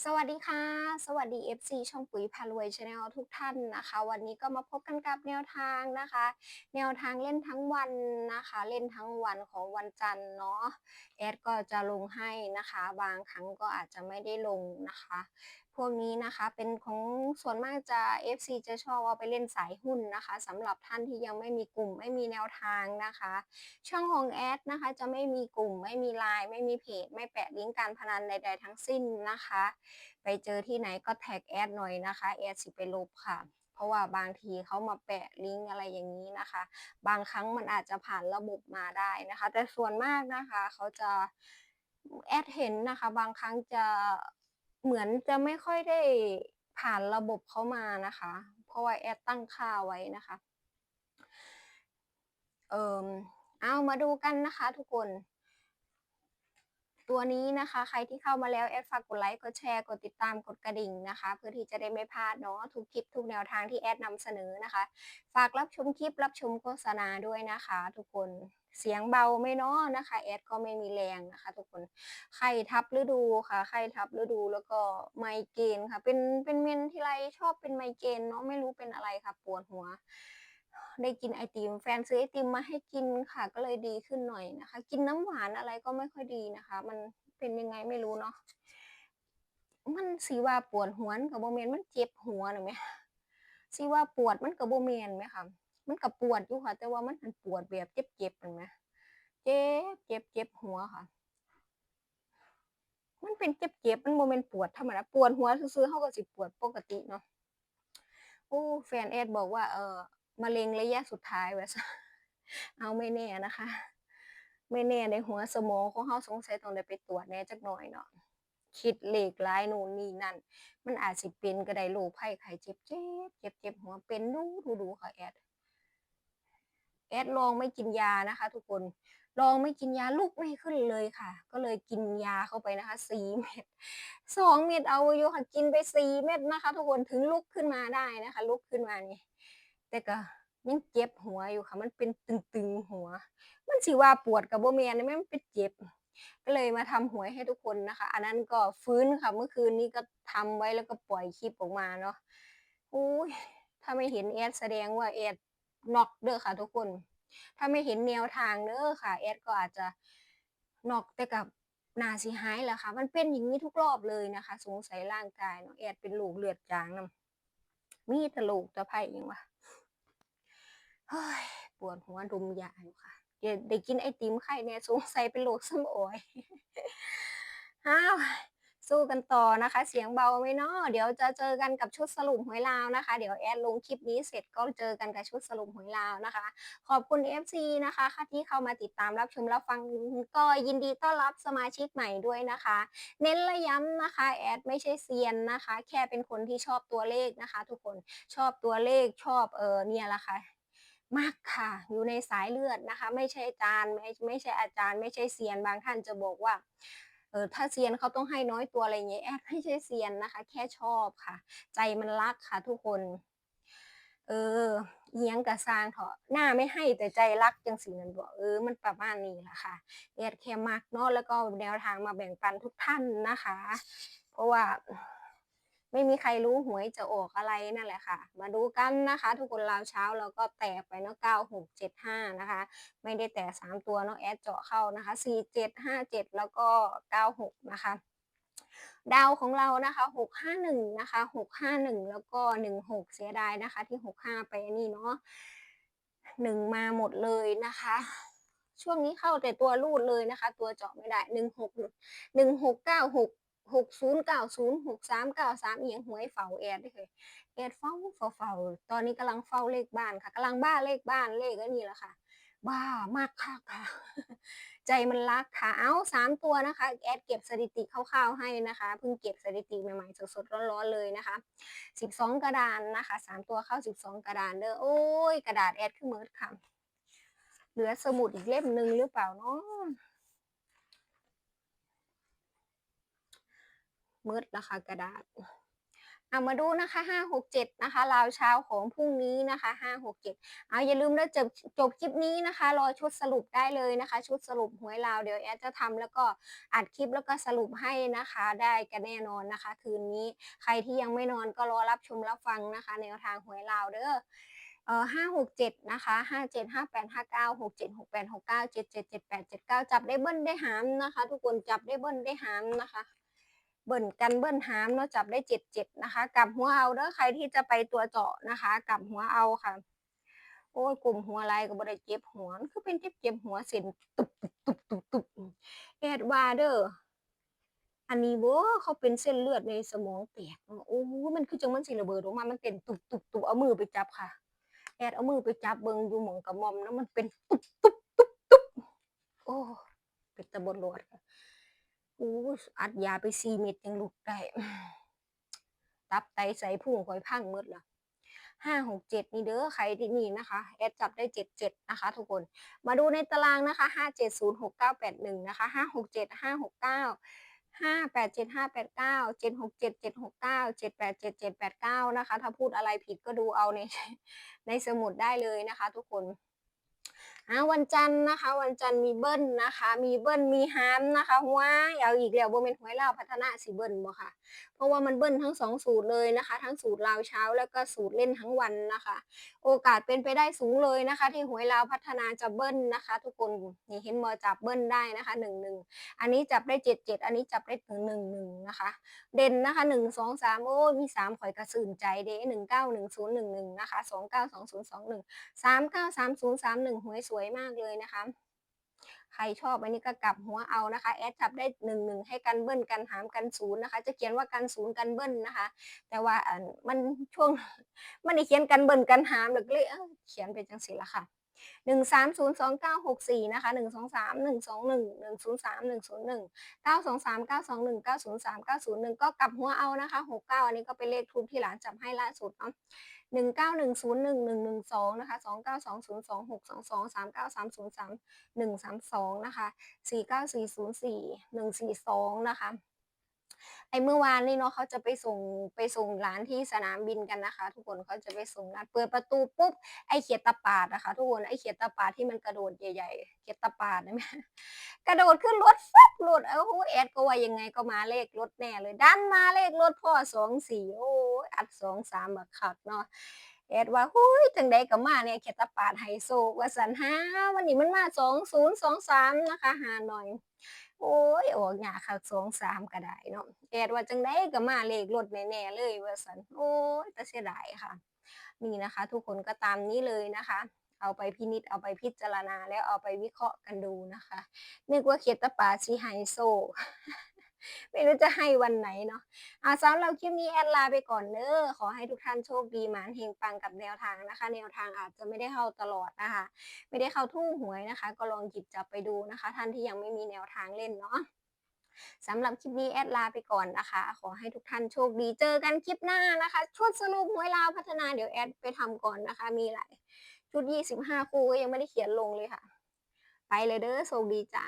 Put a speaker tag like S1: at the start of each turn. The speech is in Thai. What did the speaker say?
S1: สวัสดีค่ะ สวัสดี FC ช่องปุ๋ยพารวยชาแนลทุกท่านนะคะ วันนี้ก็มาพบกันกับแนวทางนะคะ แนวทางเล่นทั้งวันนะคะ เล่นทั้งวันของวันจันทร์เนาะแอดก็จะลงให้นะคะ บางครั้งก็อาจจะไม่ได้ลงนะคะพวกนี้นะคะเป็นของส่วนมากจะ FC จะชอบเอาไปเล่นสายหุ้นนะคะสำหรับท่านที่ยังไม่มีกลุ่มไม่มีแนวทางนะคะ ช่องของแอดนะคะจะไม่มีกลุ่มไม่มีไลน์ไม่มีเพจ ไม่แปะลิงก์การพนันใดๆทั้งสิ้นนะคะ ไปเจอที่ไหนก็แท็กแอดหน่อยนะคะแอดสิไปลบค่ะเพราะว่าบางทีเขามาแปะลิงก์อะไรอย่างนี้นะคะ บางครั้งมันอาจจะผ่านระบบมาได้นะคะ แต่ส่วนมากนะคะเขาจะแอดเห็นนะคะ บางครั้งจะ เหมือนจะไม่ค่อยได้ผ่านระบบเขามานะคะ เพราะว่าแอดตั้งค่าไว้นะคะ เอ่อเอามาดูกันนะคะทุกคน ตัวนี้นะคะ ใครที่เข้ามาแล้วแอดฝากกดไลค์กดแชร์กดติดตามกดกระดิ่งนะคะ เพื่อที่จะได้ไม่พลาดเนาะทุกคลิปทุกแนวทางที่แอดนำเสนอนะคะ ฝากรับชมคลิปรับชมโฆษณาด้วยนะคะ ทุกคนเสียงเบาไม่เนาะนะคะแอดก็ไม่มีแรงนะคะ ทุกคนไข้ทับฤดูค่ะไข้ทับฤดูแล้วก็ไมเกรนค่ะ เป็นเป็นเมนที่ไรชอบเป็นไมเกรนเนาะไม่รู้เป็นอะไรค่ะปวดหัว ได้กินไอติม แฟนซื้อไอติมมาให้กินค่ะ ก็เลยดีขึ้นหน่อยนะคะ กินน้ำหวานอะไรก็ไม่ค่อยดีนะคะ มันเป็นยังไงไม่รู้เนาะมันสีว่าปวดหัวกับโบเมนมันเจ็บหัวหรือไหมสีว่าปวดมันกับโบเมนไหมคะมันกับปวดอยู่ค่ะ แต่ว่ามันปวดแบบเจ็บเจ็บเห็นไหมเจ็บเจ็บเจ็บหัวค่ะมันเป็นเจ็บเจ็บมันโมเมนปวดธรรมดาปวดหัวซื้อๆเขาก็สิปวดปกติเนาะ โอ้ แฟนเอ็ดบอกว่า เออ มะเร็งระยะสุดท้ายแบบเอาไม่แน่นะคะ ไม่แน่ในหัวสมองของเขาสงสัยต้องได้ไปตรวจแน่จักหน่อยเนาะคิดเลขร้ายนู่นนี่นั่น มันอาจสิเป็นก็ได้โรคไข้ไข้เจ็บเจ็บเจ็บเจ็บหัวเป็นดูดูดูค่ะแอดแอดลองไม่กินยานะคะ ทุกคนลองไม่กินยาลุกไม่ขึ้นเลยค่ะ ก็เลยกินยาเข้าไปนะคะสี่เม็ดสองเม็ดเอาอยู่ค่ะกินไปสี่เม็ดนะคะ ทุกคนถึงลุกขึ้นมาได้นะคะ ลุกขึ้นมานี่ แต่ก็ยังเจ็บหัวอยู่ค่ะ มันเป็นตึงๆหัว มันสิว่าปวดกับโบเมียนนี่มันเป็นเจ็บ ก็เลยมาทำหวยให้ทุกคนนะคะ อันนั้นก็ฟื้นค่ะ เมื่อคืนนี้ก็ทำไว้แล้วก็ปล่อยคลิปออกมาเนาะอุ้ยถ้าไม่เห็นแอดแสดงว่าแอดน็อกเด้อค่ะ ทุกคน ถ้าไม่เห็นแนวทางเด้อค่ะแอดก็อาจจะน็อกแต่กับนาสิหายแหละค่ะ มันเป็นอย่างนี้ทุกรอบเลยนะคะ สงสัยร่างกายเนาะแอดเป็นลูกเลือดจางนํมีตะลูกตะไผ่ยังวะ เฮ้ยปวดหัวดมยาอยู่ค่ะเดี๋ยวได้กินไอติมไข่เนี่ยสงสัยเป็นโรคสมองอ้าวสู้กันต่อนะคะ เสียงเบาไหมเนาะเดี๋ยวจะเจอกันกับชุดสรุปหวยลาวนะคะ เดี๋ยวแอดลงคลิปนี้เสร็จก็เจอกันกับชุดสรุปหวยลาวนะคะ ขอบคุณ FC นะคะค่ะที่เข้ามาติดตามรับชมรับฟังก็ยินดีต้อนรับสมาชิกใหม่ด้วยนะคะ เน้นและย้ำนะคะแอดไม่ใช่เซียนนะคะ แค่เป็นคนที่ชอบตัวเลขนะคะ ทุกคนชอบตัวเลขชอบเออเนี่ยละค่ะ มากค่ะ อยู่ในสายเลือดนะคะ ไม่ใช่อาจารย์ไม่ไม่ใช่อาจารย์ ไม่ใช่เซียนบางท่านจะบอกว่าเออถ้าเซียนเขาต้องให้น้อยตัวอะไรอย่างเงี้ยแอดไม่ใช่เซียนนะคะ แค่ชอบค่ะ ใจมันรักค่ะทุกคน เออเอียงกระซางเถอะหน้าไม่ให้แต่ใจรักจังสีนั่นบอกเออมันประมาณนี้แหละค่ะแอดแค่มักเนาะแล้วก็แนวทางมาแบ่งปันทุกท่านนะคะ เพราะว่า ไม่มีใครรู้หวยจะออกอะไรนั่นแหละค่ะ มาดูกันนะคะ ทุกคนราวเช้าเราก็แตกไปเนาะเก้าหกเจ็ดห้านะคะ ไม่ได้แตกสามตัวเนาะแอดเจาะเข้านะคะสี่เจ็ดห้าเจ็ดแล้วก็เก้าหกนะคะดาวของเรานะคะหกห้าหนึ่งนะคะหกห้าหนึ่งแล้วก็หนึ่งหกเสียดายนะคะ ที่หกห้าไปนี่เนาะหนึ่งมาหมดเลยนะคะ ช่วงนี้เข้าแต่ตัวรูดเลยนะคะ ตัวเจาะไม่ได้หนึ่ง หกศูนย์เก้าศูนย์หกสามเก้าสามเอียงหวยเฝ้าแอดด้วยแอดเฝ้าเฝ้าเฝ้าตอนนี้กำลังเฝ้าเลขบ้านค่ะกำลังบ้าเลขบ้านเลขก็นี่แหละค่ะ บ้ามากค่ะค่ะ ใจมันรักค่ะ เอาสามตัวนะคะ แอดเก็บสถิติคร่าวๆให้นะคะ เพิ่งเก็บสถิติใหม่ๆสดๆร้อนๆเลยนะคะสิบสองกระดานนะคะสามตัวเข้าสิบสองกระดานเด้อโอ้ย กระดาษแอดขึ้นเมิดค่ะ เหลือสมุดอีกเล่มหนึ่งหรือเปล่าเนาะ มืดนะคะกระดาษเอามาดูนะคะห้าหกเจ็ดนะคะราวเช้าของพรุ่งนี้นะคะห้าหกเจ็ดเอาอย่าลืมแล้วจบจบคลิปนี้นะคะ รอชุดสรุปได้เลยนะคะ ชุดสรุปหวยลาวเดี๋ยวแอดจะทำแล้วก็อัดคลิปแล้วก็สรุปให้นะคะ ได้กันแน่นอนนะคะ คืนนี้ใครที่ยังไม่นอนก็รอรับชมรับฟังนะคะ แนวทางหวยลาวเด้อเอ่อห้าหกเจ็ดนะคะห้าเจ็ดห้าแปดห้าเก้าหกเจ็ดหกแปดหกเก้าเจ็ดเจ็ดเจ็ดแปดเจ็ดเก้าจับได้เบิ้ลได้หามนะคะ ทุกคนจับได้เบิ้ลได้หามนะคะ เบิ่นกันเบิ่นหามเนาะจับได้เจ็ดเจ็ดนะคะ กลับหัวเอาเด้อใครที่จะไปตัวเจาะนะคะ กลับหัวเอาค่ะโอ้ยกลุ่มหัวอะไรก็บ่ได้เจ็บหัวคือเป็นเจ็บเจ็บหัวเส้นตุบตุบตุบตุบตุบแอดวาเด้ออันนี้บ่เขาเป็นเส้นเลือดในสมองแตกโอ้มันคือจังมันสิระเบิดออกมามันเป็นตุบตุบตุบเอามือไปจับค่ะ แอดเอามือไปจับเบิ่งอยู่หมองกระมอมแล้วมันเป็นตุบตุบตุบตุบโอ้เป็นตะบนรวดค่ะ อู้อัดยาไป4เม็ดยังลุกได้ ตับไตไส้พุงข่อยพังหมดละห้าหกเจ็ดนี่เด้อใครที่นี่นะคะ แอดจับได้เจ็ดเจ็ดนะคะ ทุกคน มาดูในตารางนะคะห้าเจ็ดศูนย์หกเก้าแปดหนึ่งนะคะห้าหกเจ็ดห้าหกเก้าห้าแปดเจ็ดห้าแปดเก้าเจ็ดหกเจ็ดเจ็ดหกเก้าเจ็ดแปดเจ็ดเจ็ดแปดเก้านะคะ ถ้าพูดอะไรผิดก็ดูเอาในในสมุดได้เลยนะคะ ทุกคน อ่าวันจันทร์นะคะ วันจันทร์มีเบิ้ลนะคะ มีเบิ้ลมีฮามนะคะว้ายเอาอีกแล้วบ่เมนหวยลาวพัฒนาสีเบิ้ลบ่ค่ะ ราะว่ามันเบิ้ลทั้งสองสูตรเลยนะคะ ทั้งสูตรลาวเช้าแล้วก็สูตรเล่นทั้งวันนะคะ โอกาสเป็นไปได้สูงเลยนะคะ ที่หวยลาวพัฒนาจะเบิ้ลนะคะ ทุกคนนี่เห็นมอจับเบิ้ลได้นะคะหนึ่งหนึ่งอันนี้จับได้เจ็ดเจ็ดอันนี้จับได้ถึงหนึ่งหนึ่งนะคะ เด่นนะคะหนึ่งสองสามโอ้ยมีสามข่อยกระสื่นใจเด้หนึ่งเก้าหนึ่งศูนย์หนึ่งหนึ่งนะคะสองเก้าสองศูนย์สองหนึ่งสามเก้าสามศูนย์สามหนึ่งหวยสวยมากเลยนะคะ ใครชอบอันนี้ก็กลับหัวเอานะคะ แอดจับได้หนึ่งหนึ่งให้กันเบิ้ลกันหามกันศูนย์นะคะ จะเขียนว่ากันศูนย์กันเบิ้ลนะคะ แต่ว่ามันช่วงมันได้เขียนกันเบิ้ลกันหามเลยก็เลยเอ้าเขียนไปจังสิละค่ะหนึ่งสามศูนย์สองเก้าหกสี่นะคะหนึ่งสองสามหนึ่งสองหนึ่งหนึ่งศูนย์สามหนึ่งศูนย์หนึ่งเก้าสองสามเก้าสองหนึ่งเก้าศูนย์สามเก้าศูนย์หนึ่งก็กลับหัวเอานะคะหกเก้าอันนี้ก็เป็นเลขทูปที่หลานจับให้ล่าสุดเนาะ หนึ่งเก้าหนึ่งศูนย์หนึ่งหนึ่งหนึ่งสองนะคะสองเก้าสองศูนย์สองหกสองสองสามเก้าสามศูนย์สามหนึ่งสามสองนะคะสี่เก้าสี่ศูนย์สี่หนึ่งสี่สองนะคะ ไอเมื่อวานนี่เนาะเขาจะไปส่งไปส่งร้านที่สนามบินกันนะคะ ทุกคนเขาจะไปส่งร้านเปิดประตูปุ๊บไอเขียดตะปาดนะคะ ทุกคนไอเขียดตะปาดที่มันกระโดดใหญ่ๆเขียดตะปาดนะแม่กระโดดขึ้นรถฟับรถเอ้าแอดก็ว่ายังไงก็มาเลขรถแน่เลยดันมาเลขรถพ่อสองสี่โอ้ยอัดสองสามบักคักเนาะแอดว่าหุ้ยจังใดก็มาเนี่ยเขตตาปาดไฮโซว่าสันห้าวันนี้มันมาสองศูนย์สองสามนะคะหาหน่อย โอ้ยออกหยาคักสองสามก็ได้เนาะแอดว่าจังไดก็มาเลขรถแน่ๆเลยว่าสันโอ้ยแต่เสียดายค่ะ นี่นะคะ ทุกคนก็ตามนี้เลยนะคะ เอาไปพินิจเอาไปพิจารณาแล้วเอาไปวิเคราะห์กันดูนะคะนึกว่าเขียดตะปาชีไฮโซ ไม่รู้จะให้วันไหนเนาะอาสำหรับคลิปนี้แอดลาไปก่อนเด้อขอให้ทุกท่านโชคดีหมานเฮงปังกับแนวทางนะคะ แนวทางอาจจะไม่ได้เข้าตลอดนะคะ ไม่ได้เข้าทุ่งหวยนะคะ ก็ลองหยิบจับไปดูนะคะ ท่านที่ยังไม่มีแนวทางเล่นเนาะสำหรับคลิปนี้แอดลาไปก่อนนะคะ ขอให้ทุกท่านโชคดีเจอกันคลิปหน้านะคะ ชุดสรุปหวยลาวพัฒนาเดี๋ยวแอดไปทำก่อนนะคะ มีหลายชุด 25 คู่ก็ยังไม่ได้เขียนลงเลยค่ะ ไปเลยเด้อโชคดีจ้า